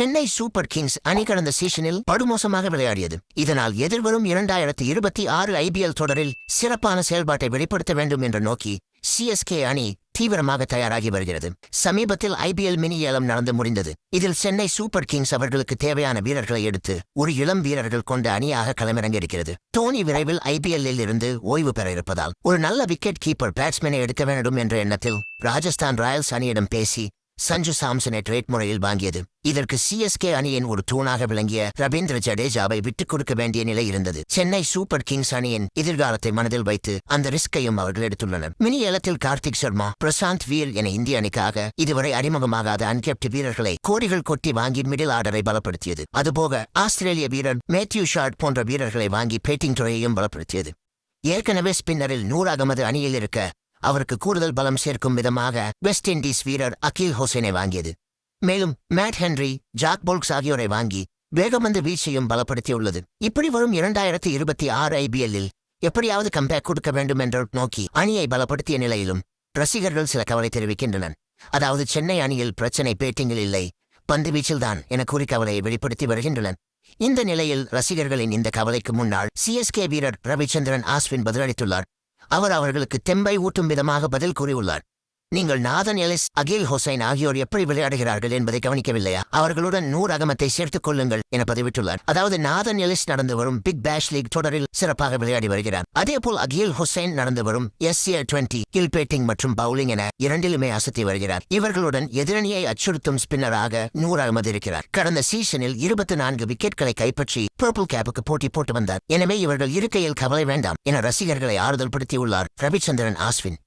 Chennai super Kings அணி கடந்த சீசனில் படுமோசமாக விளையாடியது. இதனால் எதிர்வரும் இரண்டாயிரத்தி இருபத்தி ஆறு ஐபிஎல் தொடரில் சிறப்பான செயல்பாட்டை வெளிப்படுத்த வேண்டும் என்று நோக்கி சிஎஸ்கே அணி தீவிரமாக தயாராகி வருகிறது. சமீபத்தில் ஐபிஎல் மினி ஏலம் நடந்து முடிந்தது. இதில் சென்னை சூப்பர் கிங்ஸ் அவர்களுக்கு தேவையான வீரர்களை எடுத்து ஒரு இளம் வீரர்கள் கொண்ட அணியாக களமிறங்கியிருக்கிறது. டோனி விரைவில் ஐபிஎல்லில் இருந்து ஓய்வு பெற இருப்பதால் ஒரு நல்ல விக்கெட் கீப்பர் பேட்ஸ்மேனை எடுக்க வேண்டும் என்ற எண்ணத்தில் ராஜஸ்தான் ராயல்ஸ் அணியிடம் பேசி சஞ்சு சாம்சனை ட்ரேட் முறையில் வாங்கியது. இதற்கு சிஎஸ்கே அணியின் ஒரு தூணாக விளங்கிய ரவீந்திர ஜடேஜாவை விட்டுக் கொடுக்க வேண்டிய நிலை இருந்தது. சென்னை சூப்பர் கிங்ஸ் அணியின் எதிர்காலத்தை மனதில் வைத்து அந்த ரிஸ்கையும் அவர்கள் எடுத்துள்ளனர். மினி ஏலத்தில் கார்த்திக் சர்மா பிரசாந்த் வீர் என இந்திய அணிக்காக இதுவரை அறிமுகமாகாத அன்கெப்ட் வீரர்களை கோடிகள் கொட்டி வாங்கி மிடில் ஆர்டரை பலப்படுத்தியது. அதுபோக ஆஸ்திரேலிய வீரர் மேத்யூ ஷார்ட் போன்ற வீரர்களை வாங்கி பேட்டிங் துறையையும் பலப்படுத்தியது. ஏற்கனவே ஸ்பின்னரில் நூர் அகமது அணியில் இருக்க அவருக்கு கூடுதல் பலம் சேர்க்கும் விதமாக வெஸ்ட் இண்டீஸ் வீரர் அகில் ஹோசேனை வாங்கியது. மேலும் மேட் ஹென்ரி ஜாக் போல்க்ஸ் ஆகியோரை வாங்கி வேகமந்து வீச்சையும் பலப்படுத்தியுள்ளது. இப்படி வரும் இரண்டாயிரத்தி இருபத்தி ஆறு ஐபிஎல்லில் எப்படியாவது கம்பேக் கொடுக்க வேண்டும் என்ற நோக்கி அணியை பலப்படுத்திய நிலையிலும் ரசிகர்கள் சில கவலை தெரிவிக்கின்றனர். அதாவது சென்னை அணியில் பிரச்சனை பேட்டிங்கில் இல்லை பந்து வீச்சில்தான் என கூறி கவலையை வெளிப்படுத்தி வருகின்றனர். இந்த நிலையில் ரசிகர்களின் இந்த கவலைக்கு முன்னால் சிஎஸ்கே வீரர் ரவிச்சந்திரன் ஆஸ்வின் பதிலளித்துள்ளார். அவர் அவர்களுக்கு தெம்பை ஊட்டும் விதமாக பதில் கூறியுள்ளார். நீங்கள் நாதன் எலிஸ் அகில் ஹுசைன் ஆகியோர் எப்படி விளையாடுகிறார்கள் என்பதை கவனிக்கவில்லையா? அவர்களுடன் நூறு அகமத்தை சேர்த்துக் கொள்ளுங்கள் என பதிவிட்டுள்ளார். அதாவது நாதன் எலிஸ் நடந்து வரும் பிக் பேஷ் லீக் தொடரில் சிறப்பாக விளையாடி வருகிறார். அதேபோல் அகில் ஹுசைன் நடந்து வரும் எஸ் ஏ டுவெண்டி கில் பேட்டிங் மற்றும் பவுலிங் என இரண்டிலுமே அசத்தி வருகிறார். இவர்களுடன் எதிரணியை அச்சுறுத்தும் ஸ்பின்னராக நூறு அகமது இருக்கிறார். கடந்த சீசனில் இருபத்தி நான்கு விக்கெட்களை கைப்பற்றி பர்பிள் கேப்புக்கு போட்டி போட்டு வந்தார். எனவே இவர்கள் இருக்கையில் கவலை வேண்டாம் என ரசிகர்களை ஆறுதல் படுத்தியுள்ளார் ரவிச்சந்திரன் ஆஸ்வின்.